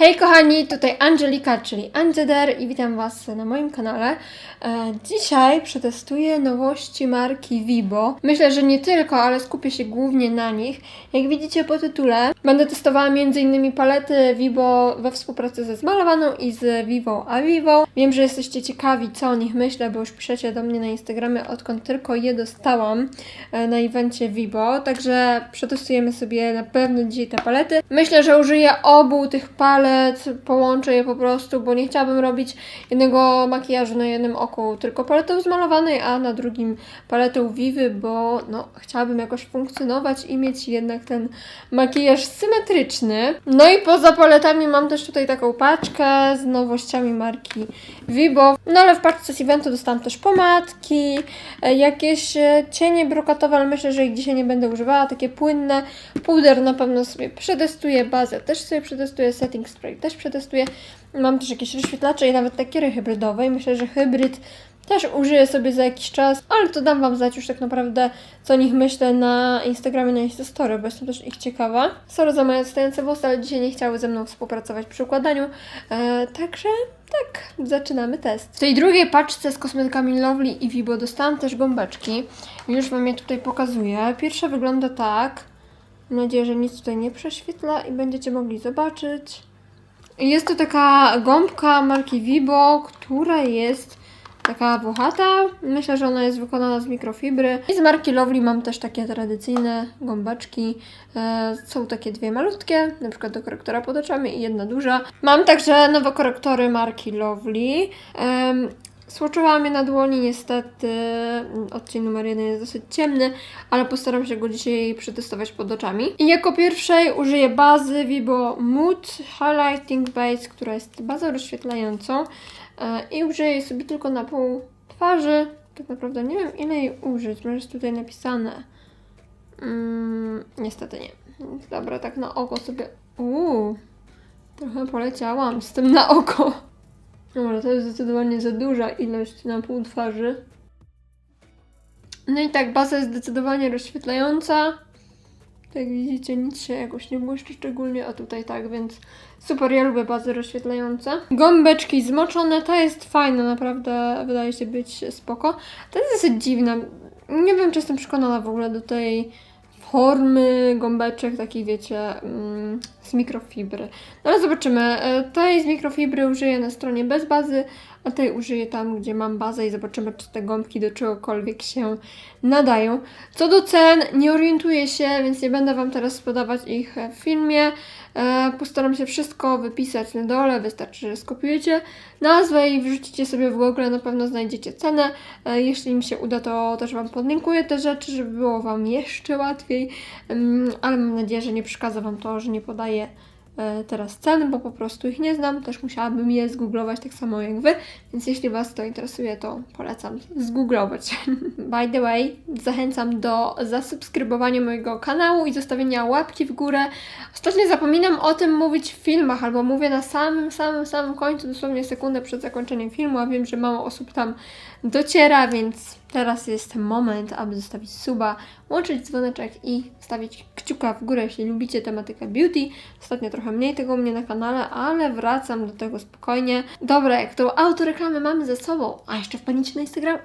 Hej kochani, tutaj Angelika, czyli Angeder i witam Was na moim kanale. E, dzisiaj przetestuję nowości marki Vibo. Myślę, że nie tylko, ale skupię się głównie na nich. Jak widzicie po tytule, będę testowała m.in. palety Vibo we współpracy ze Zmalowaną i z Vivo a Vivo. Wiem, że jesteście ciekawi, co o nich myślę, bo już piszecie do mnie na Instagramie, odkąd tylko je dostałam e, na evencie Vibo. Także przetestujemy sobie na pewno dzisiaj te palety. Myślę, że użyję obu tych palet, połączę je po prostu, bo nie chciałabym robić jednego makijażu na jednym oku, tylko paletą zmalowanej, a na drugim paletą Vivy, bo no, chciałabym jakoś funkcjonować i mieć jednak ten makijaż symetryczny. No i poza paletami mam też tutaj taką paczkę z nowościami marki Vibo. No ale w paczce z eventu dostałam też pomadki, e, jakieś e, cienie brokatowe, ale myślę, że ich dzisiaj nie będę używała, takie płynne. Puder na pewno sobie przetestuję, bazę też sobie przetestuję, setting spray też przetestuję. Mam też jakieś rozświetlacze i nawet takiery hybrydowe i myślę, że hybryd też użyję sobie za jakiś czas, ale to dam Wam znać już tak naprawdę, co o nich myślę na Instagramie, na Instastory, bo jestem też ich ciekawa. Sorry za moje odstające włosy, ale dzisiaj nie chciały ze mną współpracować przy układaniu, e, także tak, zaczynamy test. W tej drugiej paczce z kosmetykami Lovely i Vibo dostałam też gąbeczki. Już Wam je tutaj pokazuję. Pierwsza wygląda tak. Mam nadzieję, że nic tutaj nie prześwietla i będziecie mogli zobaczyć. Jest to taka gąbka marki Vibo, która jest taka włochata. Myślę, że ona jest wykonana z mikrofibry. I z marki Lovely mam też takie tradycyjne gąbeczki. E, są takie dwie malutkie, na przykład do korektora pod oczami i jedna duża. Mam także nowe korektory marki Lovely. Słoczyłam je na dłoni, niestety odcień numer jeden jest dosyć ciemny, ale postaram się go dzisiaj przetestować pod oczami. I jako pierwszej użyję bazy Vibo Mood Highlighting Base, która jest bazą rozświetlającą e, i użyję jej sobie tylko na pół twarzy. Tak naprawdę nie wiem ile jej użyć, może jest tutaj napisane. Mm, niestety nie. Dobra, tak na oko sobie... Uuu, trochę poleciałam z tym na oko. Dobra, to jest zdecydowanie za duża ilość na pół twarzy. No i tak, baza jest zdecydowanie rozświetlająca. Tak widzicie, nic się jakoś nie błyszczy szczególnie, a tutaj tak, więc super, ja lubię bazy rozświetlające. Gąbeczki zmoczone, ta jest fajna, naprawdę wydaje się być spoko. To jest dosyć dziwna. Nie wiem, czy jestem przekonana w ogóle do tej formy gąbeczek, takich wiecie, mm, z mikrofibry. No ale zobaczymy. E, Tej z mikrofibry użyję na stronie bez bazy, a tej użyję tam, gdzie mam bazę i zobaczymy, czy te gąbki do czegokolwiek się nadają. Co do cen, nie orientuję się, więc nie będę Wam teraz podawać ich w filmie. E, Postaram się wszystko wypisać na dole, wystarczy, że skopiujecie nazwę i wrzucicie sobie w Google, na pewno znajdziecie cenę. E, Jeśli mi się uda, to też Wam podlinkuję te rzeczy, żeby było Wam jeszcze łatwiej, Ym, ale mam nadzieję, że nie przeszkadza Wam to, że nie podaję e, teraz cen, bo po prostu ich nie znam, też musiałabym je zgooglować tak samo jak Wy, więc jeśli Was to interesuje, to polecam zgooglować. By the way, zachęcam do zasubskrybowania mojego kanału i zostawienia łapki w górę. Ostatnio zapominam o tym mówić w filmach, albo mówię na samym, samym, samym końcu, dosłownie sekundę przed zakończeniem filmu, a wiem, że mało osób tam dociera, więc teraz jest moment, aby zostawić suba, łączyć dzwoneczek i stawić kciuka w górę, jeśli lubicie tematykę beauty. Ostatnio trochę mniej tego u mnie na kanale, ale wracam do tego spokojnie. Dobra, jak tą autoreklamę mamy ze sobą, a jeszcze wpadniecie na Instagram,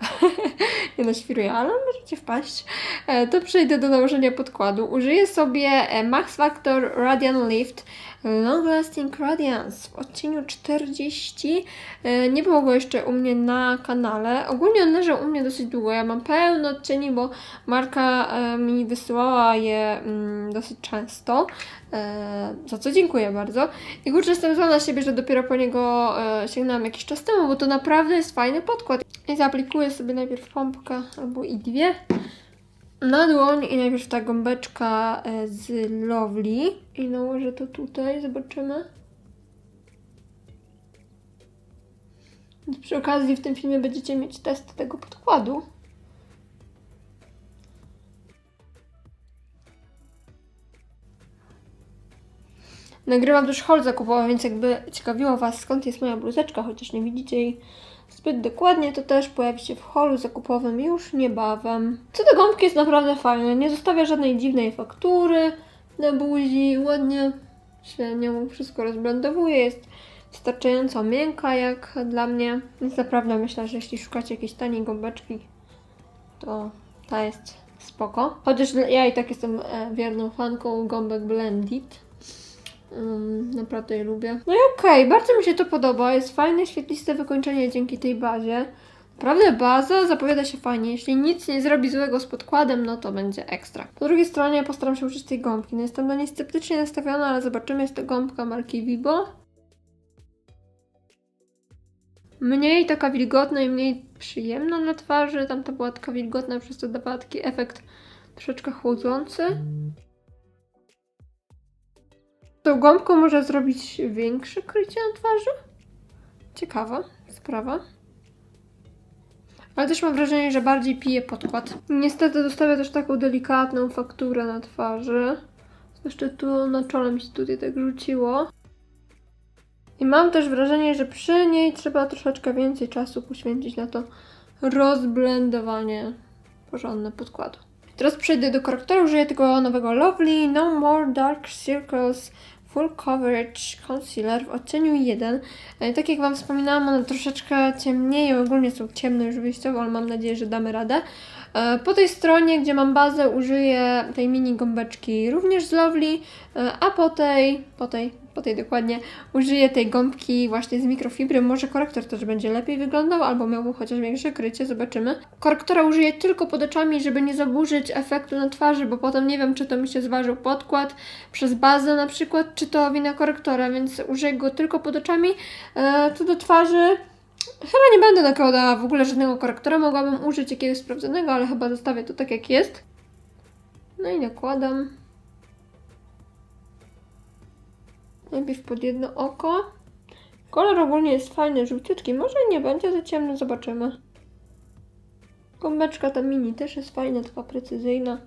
nie no, świruję, ale możecie wpaść, e, to przejdę do nałożenia podkładu. Użyję sobie e, Max Factor Radiant Lift Long Lasting Radiance w odcieniu 40. E, Nie było go jeszcze u mnie na kanale. Ogólnie on leżał u mnie dosyć długo. Ja mam pełno odcieni, bo marka e, mi wysyłała je mm, dosyć często. E, Za co dziękuję bardzo. I kurczę, jestem zła na siebie, że dopiero po niego sięgnęłam jakiś czas temu, bo to naprawdę jest fajny podkład. I zaaplikuję sobie najpierw pompkę albo i dwie na dłoń i najpierw ta gąbeczka e, z Lovely i nałożę to tutaj, zobaczymy. Przy okazji w tym filmie będziecie mieć test tego podkładu. Nagrywam też haul zakupowy, więc jakby ciekawiło Was skąd jest moja bluzeczka, chociaż nie widzicie jej zbyt dokładnie, to też pojawi się w holu zakupowym już niebawem. Co do gąbki jest naprawdę fajne, nie zostawia żadnej dziwnej faktury na buzi, ładnie się nią wszystko rozblendowuje, jest wystarczająco miękka jak dla mnie. Więc naprawdę myślę, że jeśli szukacie jakiejś taniej gąbeczki, to ta jest spoko. Chociaż ja i tak jestem e, wierną fanką gąbek Blended. Um, naprawdę je lubię. No i okej, bardzo mi się to podoba. Jest fajne, świetliste wykończenie dzięki tej bazie. Naprawdę baza zapowiada się fajnie. Jeśli nic nie zrobi złego z podkładem, no to będzie ekstra. Po drugiej stronie postaram się użyć tej gąbki. No jestem do niej sceptycznie nastawiona, ale zobaczymy. Jest to gąbka marki Vibo. Mniej taka wilgotna i mniej przyjemna na twarzy. Tamta była taka wilgotna, przez to dawała taki efekt troszeczkę chłodzący. Tą gąbką można zrobić większe krycie na twarzy? Ciekawa sprawa. Ale też mam wrażenie, że bardziej pije podkład. Niestety dostawia też taką delikatną fakturę na twarzy. Jeszcze tu na czole mi się tutaj tak rzuciło. I mam też wrażenie, że przy niej trzeba troszeczkę więcej czasu poświęcić na to rozblendowanie porządne podkładu. Teraz przejdę do korektora, użyję tego nowego Lovely No More Dark Circles Full Coverage Concealer w odcieniu 1. E, Tak jak Wam wspominałam, one troszeczkę ciemnieją, ogólnie są ciemne już wyjściowo, ale mam nadzieję, że damy radę. E, Po tej stronie, gdzie mam bazę, użyję tej mini gąbeczki również z Lovely, e, a po tej, po tej, po tej dokładnie, użyję tej gąbki właśnie z mikrofibry. Może korektor też będzie lepiej wyglądał, albo miałby chociaż większe krycie, zobaczymy. Korektora użyję tylko pod oczami, żeby nie zaburzyć efektu na twarzy, bo potem nie wiem, czy to mi się zważył podkład przez bazę na przykład, czy to wina korektora, więc użyję go tylko pod oczami. E, co do twarzy, chyba nie będę nakładała w ogóle żadnego korektora, mogłabym użyć jakiegoś sprawdzonego, ale chyba zostawię to tak jak jest. No i nakładam. Najpierw pod jedno oko. Kolor ogólnie jest fajny, żółciutki. Może nie będzie za ciemny, zobaczymy. Gąbeczka ta mini też jest fajna, taka precyzyjna.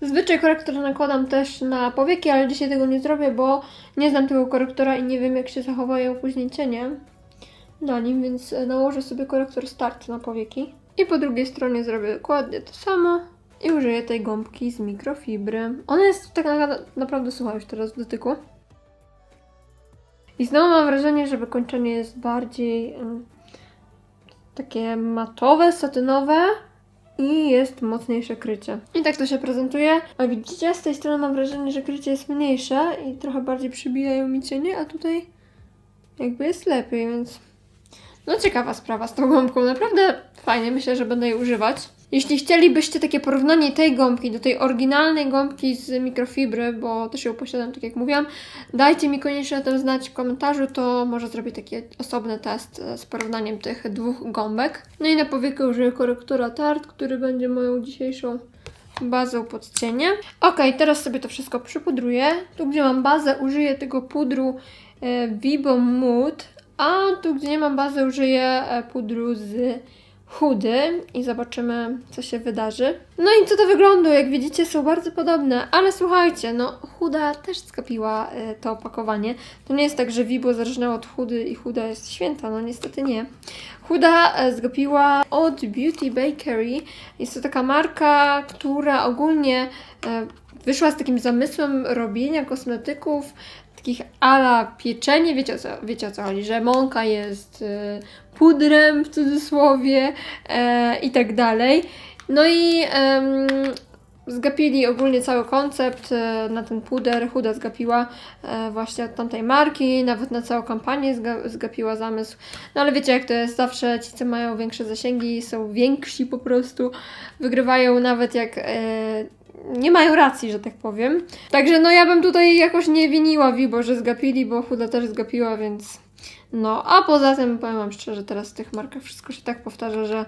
Zazwyczaj korektor nakładam też na powieki, ale dzisiaj tego nie zrobię, bo nie znam tego korektora i nie wiem jak się zachowają później cienie na nim, więc nałożę sobie korektor start na powieki. I po drugiej stronie zrobię dokładnie to samo i użyję tej gąbki z mikrofibry. Ona jest tak na- naprawdę sucha już teraz w dotyku. I znowu mam wrażenie, że wykończenie jest bardziej takie matowe, satynowe i jest mocniejsze krycie. I tak to się prezentuje. A widzicie, z tej strony mam wrażenie, że krycie jest mniejsze i trochę bardziej przybijają mi cienie, a tutaj jakby jest lepiej, więc no ciekawa sprawa z tą gąbką. Naprawdę fajnie, myślę, że będę jej używać. Jeśli chcielibyście takie porównanie tej gąbki do tej oryginalnej gąbki z mikrofibry, bo też ją posiadam, tak jak mówiłam, dajcie mi koniecznie o tym znać w komentarzu, to może zrobię taki osobny test e, z porównaniem tych dwóch gąbek. No i na powiekę użyję korektora Tarte, który będzie moją dzisiejszą bazą pod cienie. Ok, teraz sobie to wszystko przypudruję. Tu, gdzie mam bazę, użyję tego pudru e, Vibo Mood, a tu, gdzie nie mam bazy, użyję e, pudru z chudy i zobaczymy, co się wydarzy. No i co do wyglądu, jak widzicie, są bardzo podobne, ale słuchajcie, no chuda też skapiła e, to opakowanie. To nie jest tak, że Vibo zarżnęło od chudy i chuda jest święta, no niestety nie. Chuda zgapiła od Beauty Bakery. Jest to taka marka, która ogólnie e, wyszła z takim zamysłem robienia kosmetyków takich ala pieczenie, wiecie o co, wiecie o co chodzi, że mąka jest e, pudrem w cudzysłowie e, i tak dalej. No i em, zgapili ogólnie cały koncept e, na ten puder. Huda zgapiła e, właśnie od tamtej marki, nawet na całą kampanię zga, zgapiła zamysł. No ale wiecie jak to jest, zawsze ci, co mają większe zasięgi, są więksi po prostu, wygrywają nawet jak e, nie mają racji, że tak powiem. Także no ja bym tutaj jakoś nie winiła Vibo, że zgapili, bo Huda też zgapiła, więc no. A poza tym powiem wam szczerze, teraz w tych markach wszystko się tak powtarza, że,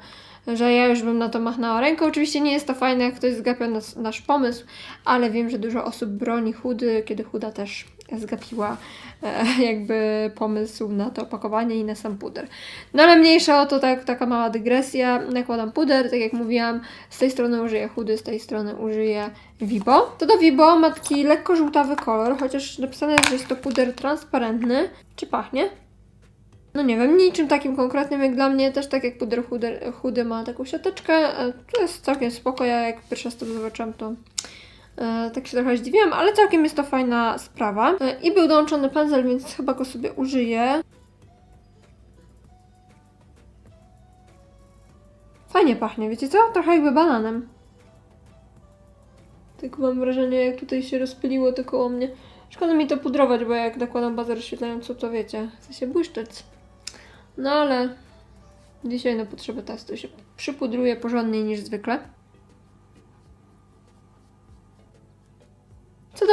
że ja już bym na to machnęła ręką. Oczywiście nie jest to fajne, jak ktoś zgapia nas, nasz pomysł, ale wiem, że dużo osób broni Hudy, kiedy Huda też zgapiła e, jakby pomysł na to opakowanie i na sam puder. No ale mniejsza o to, tak, taka mała dygresja. Nakładam puder, tak jak mówiłam, z tej strony użyję chudy, z tej strony użyję Vibo. To do Vibo ma taki lekko żółtawy kolor, chociaż napisane jest, że jest to puder transparentny. Czy pachnie? No nie wiem, niczym takim konkretnym jak dla mnie, też tak jak puder chudy, chudy ma taką siateczkę, to jest całkiem spoko, ja jak pierwszy raz to zobaczyłam, to tak się trochę zdziwiłam, ale całkiem jest to fajna sprawa. E, I był dołączony pędzel, więc chyba go sobie użyję. Fajnie pachnie, wiecie co? Trochę jakby bananem. Tak mam wrażenie, jak tutaj się rozpyliło to koło mnie. Szkoda mi to pudrować, bo jak nakładam bazę rozświetlającą, to wiecie, chce się błyszczeć. No ale dzisiaj na potrzeby testu się przypudruje porządniej niż zwykle.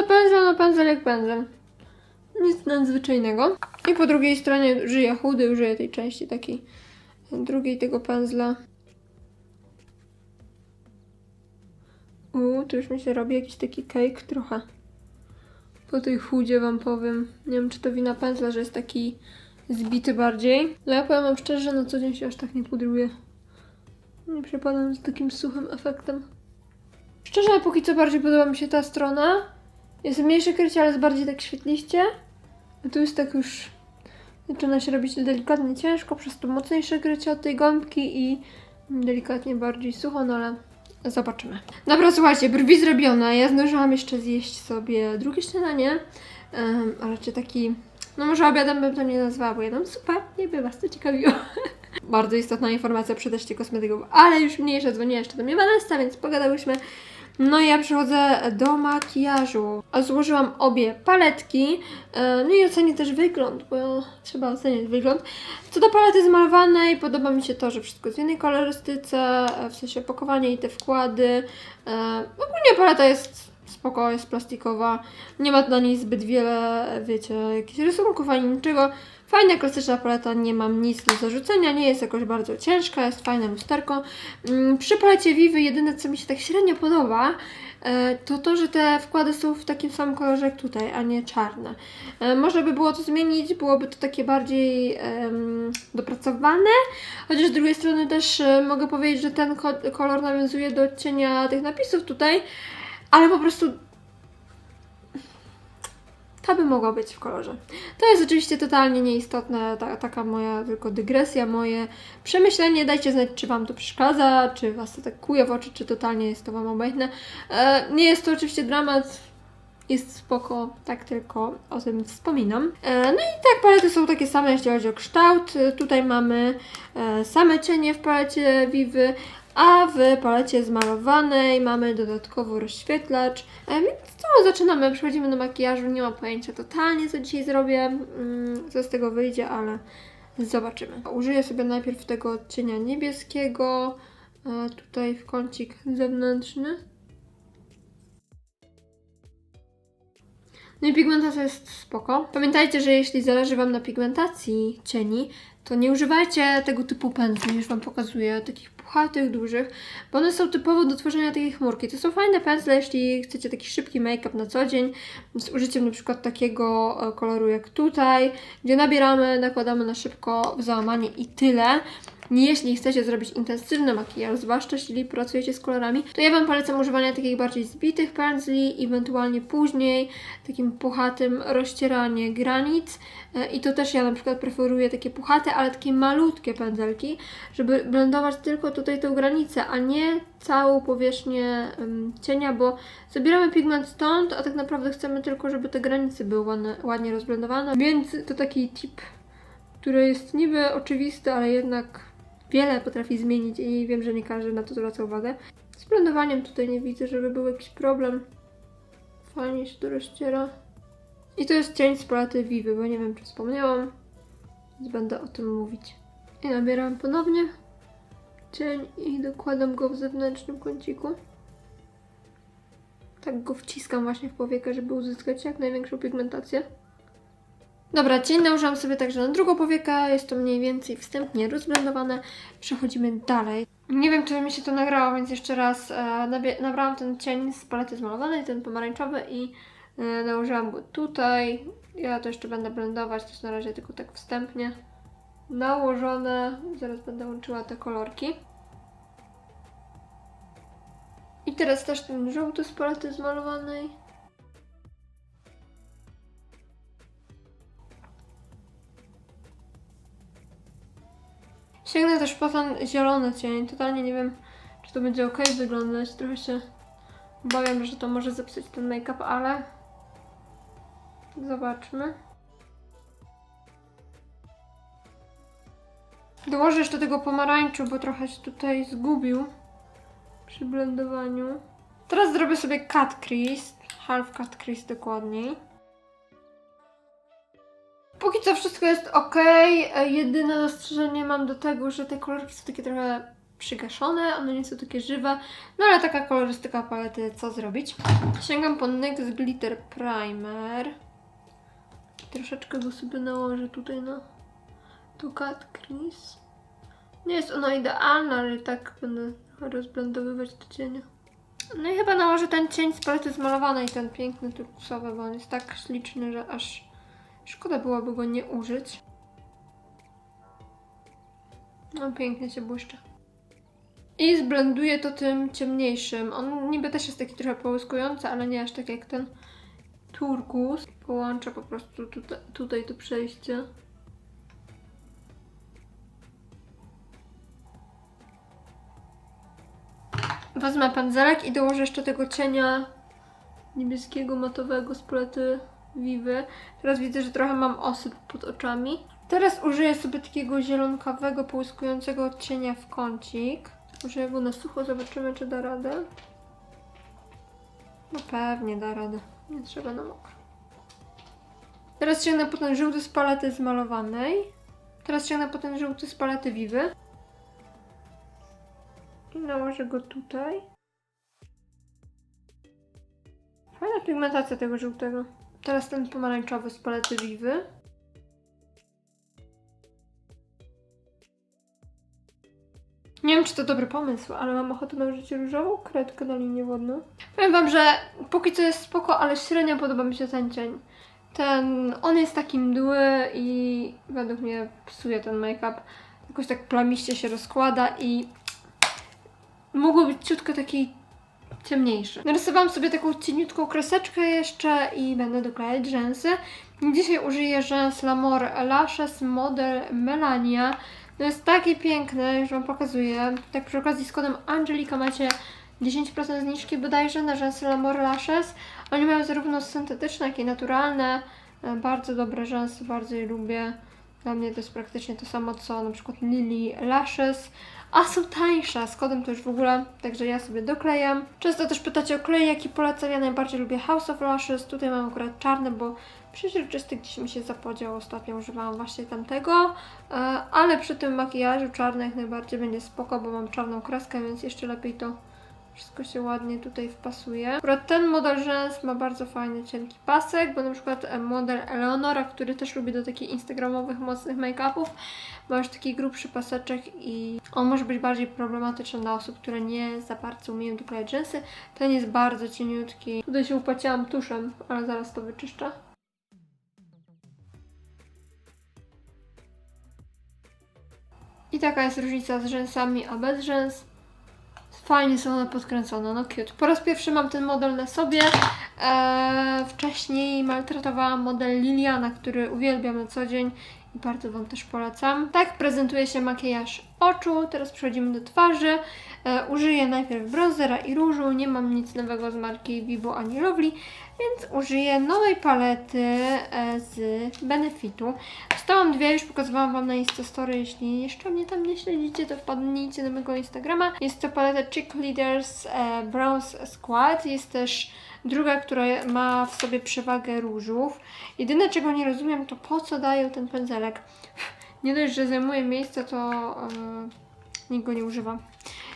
Pędzla, no pędzel jak pędzel. Nic nadzwyczajnego. I po drugiej stronie żyje chudy, użyję tej części takiej drugiej tego pędzla. Uuu, tu już mi się robi jakiś taki cake trochę. Po tej chudzie wam powiem. Nie wiem, czy to wina pędzla, że jest taki zbity bardziej. Ale ja powiem wam szczerze, na co dzień się aż tak nie pudruję. Nie przepadam z takim suchym efektem. Szczerze, póki co bardziej podoba mi się ta strona. Jest mniejsze krycie, ale jest bardziej tak świetliście. A tu jest tak już... Zaczyna się robić delikatnie ciężko przez to mocniejsze krycie od tej gąbki i delikatnie bardziej sucho, no ale zobaczymy. Dobra, słuchajcie, brwi zrobione. Ja zdążyłam jeszcze zjeść sobie drugie śniadanie, um, a raczej taki... No może obiadem bym to nie nazwała, bo jadam super, nie by was to ciekawiło. Bardzo istotna informacja przy teście kosmetyków, ale już mniejsza, dzwoniła jeszcze do mnie Vanessa, więc pogadałyśmy. No i ja przechodzę do makijażu. Złożyłam obie paletki, e, no i ocenię też wygląd, bo trzeba oceniać wygląd. Co do palety zmalowanej, podoba mi się to, że wszystko jest w jednej kolorystyce, e, w sensie opakowanie i te wkłady. E, Ogólnie paleta jest spoko, jest plastikowa, nie ma na niej zbyt wiele, wiecie, jakichś rysunków ani niczego. Fajna, klasyczna paleta, nie mam nic do zarzucenia, nie jest jakoś bardzo ciężka, jest fajne lusterko. Mm, Przy palecie Vivy jedyne, co mi się tak średnio podoba, e, to to, że te wkłady są w takim samym kolorze jak tutaj, a nie czarne. E, Można by było to zmienić, byłoby to takie bardziej em, dopracowane, chociaż z drugiej strony też e, mogę powiedzieć, że ten ko- kolor nawiązuje do odcienia tych napisów tutaj, ale po prostu ta by mogła być w kolorze. To jest oczywiście totalnie nieistotne, ta, taka moja tylko dygresja, moje przemyślenie. Dajcie znać, czy Wam to przeszkadza, czy Was to tak w oczy, czy totalnie jest to Wam obojętne. E, nie jest to oczywiście dramat, jest spoko, tak tylko o tym wspominam. E, no i tak, palety są takie same, jeśli chodzi o kształt. E, Tutaj mamy e, same cienie w palecie Vivy, a w palecie zmalowanej mamy dodatkowo rozświetlacz. E, Więc co, zaczynamy, przechodzimy do makijażu. Nie mam pojęcia totalnie, co dzisiaj zrobię, mm, co z tego wyjdzie, ale zobaczymy. Użyję sobie najpierw tego odcienia niebieskiego, e, tutaj w kącik zewnętrzny. No i pigmentacja jest spoko. Pamiętajcie, że jeśli zależy Wam na pigmentacji cieni, to nie używajcie tego typu pędzli, już Wam pokazuję, takich puchatych, dużych, bo one są typowo do tworzenia takiej chmurki. To są fajne pędzle, jeśli chcecie taki szybki make-up na co dzień, z użyciem na przykład takiego e, koloru jak tutaj, gdzie nabieramy, nakładamy na szybko w załamanie i tyle. Jeśli chcecie zrobić intensywny makijaż, zwłaszcza jeśli pracujecie z kolorami, to ja Wam polecam używanie takich bardziej zbitych pędzli, ewentualnie później takim puchatym rozcieranie granic. E, I to też ja na przykład preferuję takie puchate, ale takie malutkie pędzelki, żeby blendować tylko tutaj tę granicę, a nie całą powierzchnię cienia, bo zabieramy pigment stąd, a tak naprawdę chcemy tylko, żeby te granice były ładne, ładnie rozblendowane. Więc to taki tip, który jest niby oczywisty, ale jednak wiele potrafi zmienić i wiem, że nie każdy na to zwraca uwagę. Z blendowaniem tutaj nie widzę, żeby był jakiś problem. Fajnie się to rozciera. I to jest cień z palety Vivy, bo nie wiem, czy wspomniałam, więc będę o tym mówić. I nabieram ponownie cień i dokładam go w zewnętrznym kąciku. Tak go wciskam właśnie w powiekę, żeby uzyskać jak największą pigmentację. Dobra, cień nałożyłam sobie także na drugą powiekę, jest to mniej więcej wstępnie rozblendowane. Przechodzimy dalej. Nie wiem, czy mi się to nagrało, więc jeszcze raz e, nabrałam ten cień z palety zmalowanej, ten pomarańczowy i e, nałożyłam go tutaj. Ja to jeszcze będę blendować, to jest na razie tylko tak wstępnie nałożone. Zaraz będę łączyła te kolorki. I teraz też ten żółty z palety zmalowanej. Sięgnę też po ten zielony cień. Totalnie nie wiem, czy to będzie ok wyglądać. Trochę się Obawiam, że to może zepsuć ten make-up, ale zobaczmy. Dołożę jeszcze tego pomarańczu, bo trochę się tutaj zgubił przy blendowaniu. Teraz zrobię sobie cut crease, half cut crease dokładniej. Póki co wszystko jest ok. E, Jedyne zastrzeżenie mam do tego, że te kolorki są takie trochę przygaszone, one nie są takie żywe. No ale taka kolorystyka palety, co zrobić? Sięgam po NYX Glitter Primer. Troszeczkę go sobie nałożę tutaj na tu cut crease. Nie jest ona idealna, ale tak będę rozblendowywać do cienia. No i chyba nałożę ten cień z palety zmalowanej, ten piękny turkusowy, bo on jest tak śliczny, że aż szkoda byłoby go nie użyć. No pięknie się błyszczy. I zblenduję to tym ciemniejszym. On niby też jest taki trochę połyskujący, ale nie aż tak jak ten turkus. Połączę po prostu tutaj, tutaj to przejście. Wezmę pędzelek i dołożę jeszcze tego cienia niebieskiego, matowego z palety Teraz widzę, że trochę mam osyp pod oczami. Teraz użyję sobie takiego zielonkawego, połyskującego cienia w kącik. Użyję go na sucho, zobaczymy czy da radę. No pewnie da radę, nie trzeba na mokro. Teraz sięgnę po ten żółty z palety zmalowanej. Teraz sięgnę po ten żółty z palety Vivy. I nałożę go tutaj. Fajna pigmentacja tego żółtego. Teraz ten pomarańczowy z palety Vivy. Nie wiem, czy to dobry pomysł, ale mam ochotę nałożyć różową kredkę na linię wodną. Powiem wam, że póki co jest spoko, ale średnio podoba mi się ten cień. Ten, on jest taki mdły i według mnie psuje ten make-up. Jakoś tak plamiście się rozkłada i mógł być ciutko taki ciemniejszy. Narysowałam sobie taką cieniutką kreseczkę jeszcze i będę doklejać rzęsy. Dzisiaj użyję rzęs L'Amour Lashes Model Melania. To jest takie piękne, już Wam pokazuję. Tak przy okazji z kodem Angelika macie 10% zniżki bodajże na rzęsy L'Amour Lashes. Oni mają zarówno syntetyczne, jak i naturalne. E, Bardzo dobre rzęsy, bardzo je lubię. Dla mnie to jest praktycznie to samo co na przykład Lily Lashes, a są tańsze, z kodem to już w ogóle, także ja sobie doklejam. Często też pytacie o klej, jaki polecam, ja najbardziej lubię House of Lashes, tutaj mam akurat czarne, bo przeźroczysty gdzieś mi się zapodział, ostatnio używałam właśnie tamtego, e, ale przy tym makijażu czarny jak najbardziej będzie spoko, bo mam czarną kreskę, więc jeszcze lepiej to wszystko się ładnie tutaj wpasuje. Akurat ten model rzęs ma bardzo fajny, cienki pasek, bo na przykład e, model Eleonora, który też lubi do takich instagramowych, mocnych make-upów, ma już taki grubszy paseczek i on może być bardziej problematyczny dla osób, które nie za bardzo umieją doklejać rzęsy. Ten jest bardzo cieniutki. Tutaj się upaciłam tuszem, ale zaraz to wyczyszczę. I taka jest różnica z rzęsami, a bez rzęs. Fajnie są one podkręcone, no cute. Po raz pierwszy mam ten model na sobie. Eee, wcześniej maltretowałam model Liliana, który uwielbiam na co dzień bardzo Wam też polecam. Tak prezentuje się makijaż oczu. Teraz przechodzimy do twarzy. E, użyję najpierw bronzera i różu. Nie mam nic nowego z marki Vivo ani Lovely, więc użyję nowej palety e, z Benefitu. Dostałam dwie, już pokazywałam Wam na Instastory. Jeśli jeszcze mnie tam nie śledzicie, to wpadnijcie na mojego Instagrama. Jest to paleta Chick Leaders e, Bronze Squad. Jest też druga, która ma w sobie przewagę różów. Jedyne, czego nie rozumiem, to po co dają ten pędzelek. Nie dość, że zajmuje miejsce, to yy, nikt go nie używa.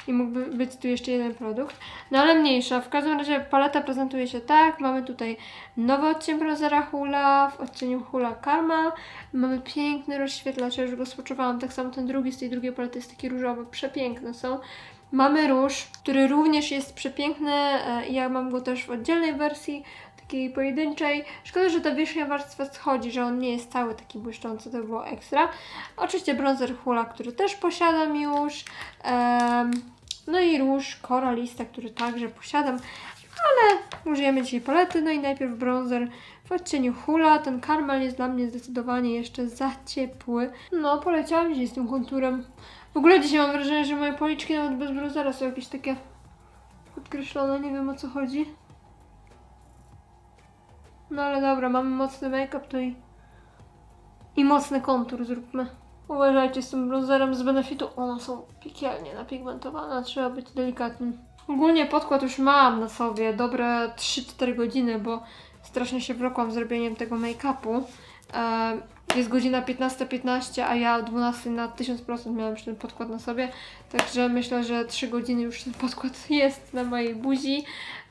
I mógłby być tu jeszcze jeden produkt. No ale mniejsza. W każdym razie paleta prezentuje się tak. Mamy tutaj nowy odcień bronzera Hula w odcieniu Hula Karma. Mamy piękny rozświetlacz, ja już go spoczywałam. Tak samo ten drugi z tej drugiej palety jest taki różowy. Przepiękne są. Mamy róż, który również jest przepiękny e, ja mam go też w oddzielnej wersji, takiej pojedynczej. Szkoda, że ta wierzchnia warstwa schodzi, że on nie jest cały taki błyszczący, to było ekstra. Oczywiście bronzer Hula, który też posiadam już. No i róż koralista, który także posiadam. Ale użyjemy dzisiaj palety, no i najpierw bronzer w odcieniu Hula. Ten karmel jest dla mnie zdecydowanie jeszcze za ciepły. No, poleciałam dzisiaj z tym konturem. W ogóle dzisiaj mam wrażenie, że moje policzki nawet bez bronzera są jakieś takie podkreślone, nie wiem o co chodzi. No ale dobra, mamy mocny make-up, to i, i mocny kontur zróbmy. Uważajcie z tym bronzerem z Benefitu, one są piekielnie napigmentowane, trzeba być delikatnym. Ogólnie podkład już mam na sobie dobre 3-4 godziny, bo strasznie się wlokłam z robieniem tego make-upu. E, Jest godzina 15.15, a ja o 12 na 1000% miałam już ten podkład na sobie, także myślę, że 3 godziny już ten podkład jest na mojej buzi.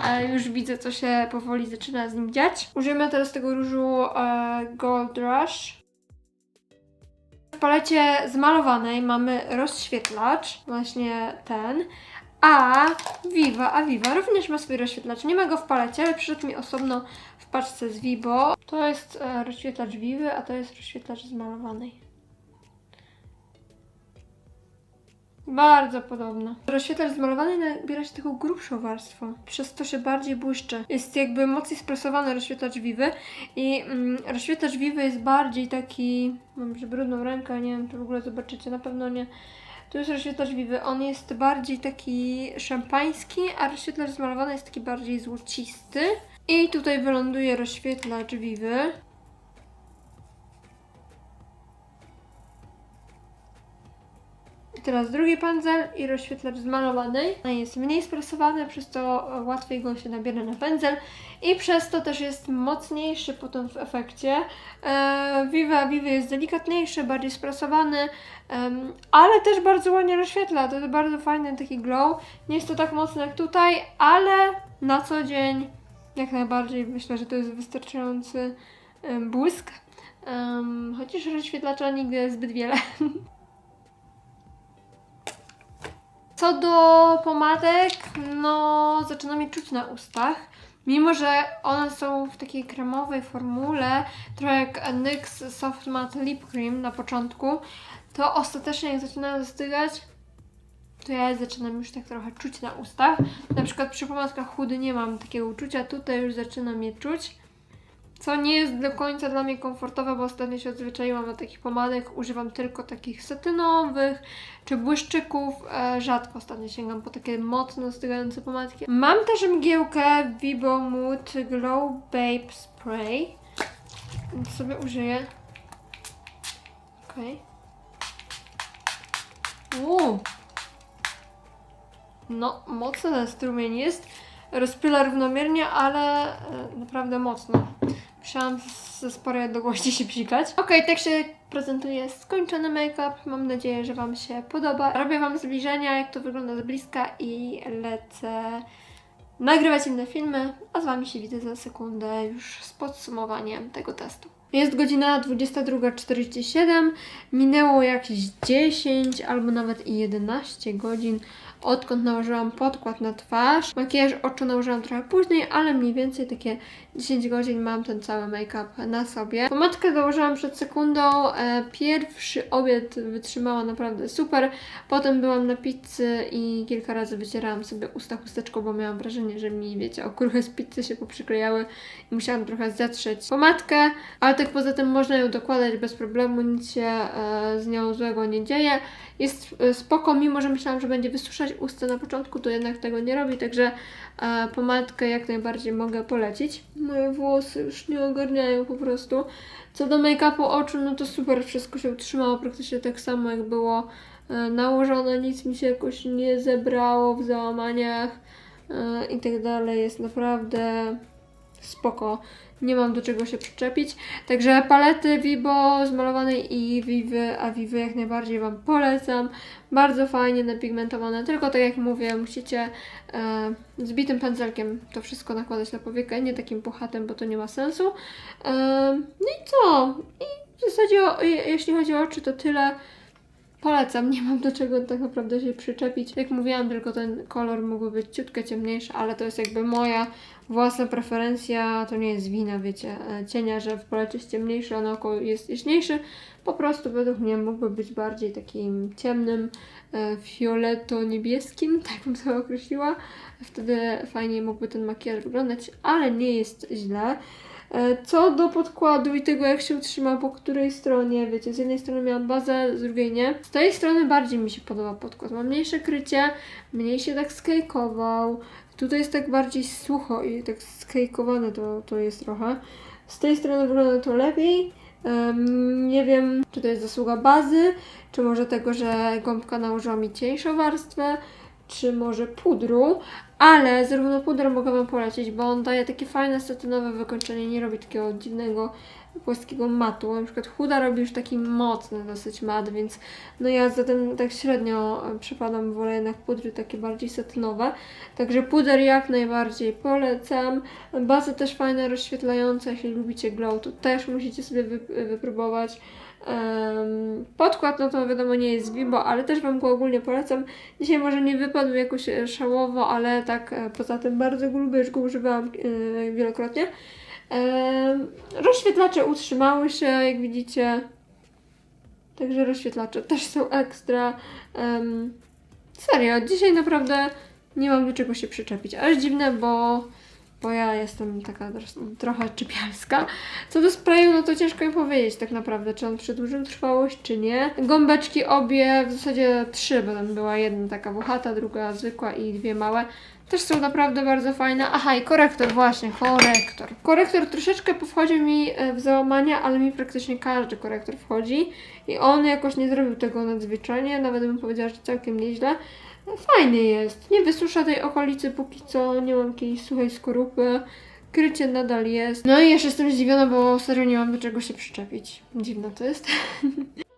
E, Już widzę, co się powoli zaczyna z nim dziać. Użyjemy teraz tego różu e, Gold Rush. W palecie zmalowanej mamy rozświetlacz, właśnie ten. A Viva, a Viva również ma swój rozświetlacz. Nie ma go w palecie, ale przyszedł mi osobno paczce z Vibo. To jest e, rozświetlacz Vivy, a to jest rozświetlacz zmalowanej. Bardzo podobno. Rozświetlacz zmalowany nabiera się taką grubszą warstwą, przez to się bardziej błyszczy. Jest jakby mocniej sprosowany rozświetlacz Vivy i mm, rozświetlacz Vivy jest bardziej taki... Mam że brudną rękę, nie wiem czy w ogóle zobaczycie, na pewno nie. Tu jest rozświetlacz Vivy, on jest bardziej taki szampański, a rozświetlacz zmalowany jest taki bardziej złocisty. I tutaj wyląduje rozświetlacz Vivy. I teraz drugi pędzel i rozświetlacz zmalowanej. On jest mniej sprasowany, przez to łatwiej go się nabiera na pędzel i przez to też jest mocniejszy potem w efekcie. E, Viva Viva jest delikatniejszy, bardziej sprasowany, ale też bardzo ładnie rozświetla. To jest bardzo fajny taki glow. Nie jest to tak mocne jak tutaj, ale na co dzień jak najbardziej myślę, że to jest wystarczający błysk. Em, chociaż rozświetlacza nigdy zbyt wiele. Co do pomadek, no zaczyna mi czuć na ustach. Mimo, że one są w takiej kremowej formule, trochę jak NYX Soft Matte Lip Cream na początku, to ostatecznie jak zaczynają zastygać, to ja zaczynam już tak trochę czuć na ustach. Na przykład przy pomadkach chudy nie mam takiego uczucia, tutaj już zaczynam je czuć. Co nie jest do końca dla mnie komfortowe, bo ostatnio się odzwyczaiłam do takich pomadek. Używam tylko takich satynowych czy błyszczyków. E, rzadko ostatnio sięgam po takie mocno stygające pomadki. Mam też mgiełkę Vibo Mood Glow Babe Spray. Sobie użyję. Okej. Okay. No, mocny ten strumień jest. Rozpyla równomiernie, ale e, naprawdę mocno. Musiałam ze sporej odległości się psikać. Okej, tak się prezentuje skończony make-up. Mam nadzieję, że Wam się podoba. Robię Wam zbliżenia, jak to wygląda z bliska i lecę nagrywać inne filmy, a z Wami się widzę za sekundę już z podsumowaniem tego testu. Jest godzina 22.47, minęło jakieś 10 albo nawet i 11 godzin odkąd nałożyłam podkład na twarz. Makijaż oczu nałożyłam trochę później, ale mniej więcej takie 10 godzin mam ten cały make-up na sobie. Pomadkę dołożyłam przed sekundą. E, pierwszy obiad wytrzymała naprawdę super. Potem byłam na pizzy i kilka razy wycierałam sobie usta chusteczką, bo miałam wrażenie, że mi, wiecie, okruchy z pizzy się poprzyklejały i musiałam trochę zatrzeć pomadkę, ale tak poza tym można ją dokładać bez problemu, nic się e, z nią złego nie dzieje. Jest e, spoko, mimo że myślałam, że będzie wysuszać usta na początku, to jednak tego nie robi, także e, pomadkę jak najbardziej mogę polecić. Moje włosy już nie ogarniają po prostu. Co do make-upu oczu, no to super, wszystko się utrzymało praktycznie tak samo jak było e, nałożone, nic mi się jakoś nie zebrało w załamaniach e, i tak dalej. Jest naprawdę spoko. Nie mam do czego się przyczepić. Także palety Vibo zmalowanej i Vivy, a Vivy jak najbardziej Wam polecam. Bardzo fajnie napigmentowane, tylko tak jak mówię, musicie e, z bitym pędzelkiem to wszystko nakładać na powiekę, nie takim puchatem, bo to nie ma sensu. E, no i co? I w zasadzie o, je- jeśli chodzi o oczy, to tyle. Polecam, nie mam do czego tak naprawdę się przyczepić. Jak mówiłam, tylko ten kolor mógłby być ciutkę ciemniejszy, ale to jest jakby moja własna preferencja. To nie jest wina, wiecie, e, cienia, że w polecie jest ciemniejszy, a naokoło jest jaśniejszy. Po prostu według mnie mógłby być bardziej takim ciemnym, e, fioleto-niebieskim, tak bym to określiła. Wtedy fajniej mógłby ten makijaż wyglądać, ale nie jest źle. E, Co do podkładu i tego, jak się utrzyma po której stronie, wiecie, z jednej strony miałam bazę, z drugiej nie. Z tej strony bardziej mi się podoba podkład. Ma mniejsze krycie, mniej się tak skejkował. Tutaj jest tak bardziej sucho i tak skejkowane to, to jest trochę. Z tej strony wygląda to lepiej. Em, nie wiem, czy to jest zasługa bazy, czy może tego, że gąbka nałożyła mi cieńszą warstwę, czy może pudru, ale zarówno puder mogę Wam polecić, bo on daje takie fajne satynowe wykończenie, nie robi takiego dziwnego płaskiego matu. Na przykład chuda robi już taki mocny dosyć mat, więc no ja za ten tak średnio e, przepadam, wolę jednak pudry takie bardziej satynowe. Także puder jak najbardziej polecam. Baza też fajna, rozświetlająca, jeśli lubicie glow, to też musicie sobie wy- wypróbować. Podkład, no to wiadomo nie jest Vibo, ale też Wam go ogólnie polecam. Dzisiaj może nie wypadł jakoś e, szałowo, ale tak e, poza tym bardzo go lubię, już go używałam e, wielokrotnie. Rozświetlacze utrzymały się, jak widzicie. Także rozświetlacze też są ekstra. Serio, dzisiaj naprawdę nie mam do czego się przyczepić. Aż dziwne, bo, bo ja jestem taka trochę czypialska. Co do sprayu, no to ciężko mi powiedzieć tak naprawdę, czy on przedłużył trwałość, czy nie. Gąbeczki obie, w zasadzie trzy, bo tam była jedna taka włochata, druga zwykła i dwie małe. Też są naprawdę bardzo fajne. Aha, i korektor, właśnie, korektor. Korektor troszeczkę powchodził mi e, w załamania, ale mi praktycznie każdy korektor wchodzi. I on jakoś nie zrobił tego nadzwyczajnie, nawet bym powiedziała, że całkiem nieźle. Fajny jest. Nie wysusza tej okolicy póki co, nie mam jakiejś suchej skorupy. Krycie nadal jest. No i jeszcze jestem zdziwiona, bo serio nie mam do czego się przyczepić. Dziwne to jest.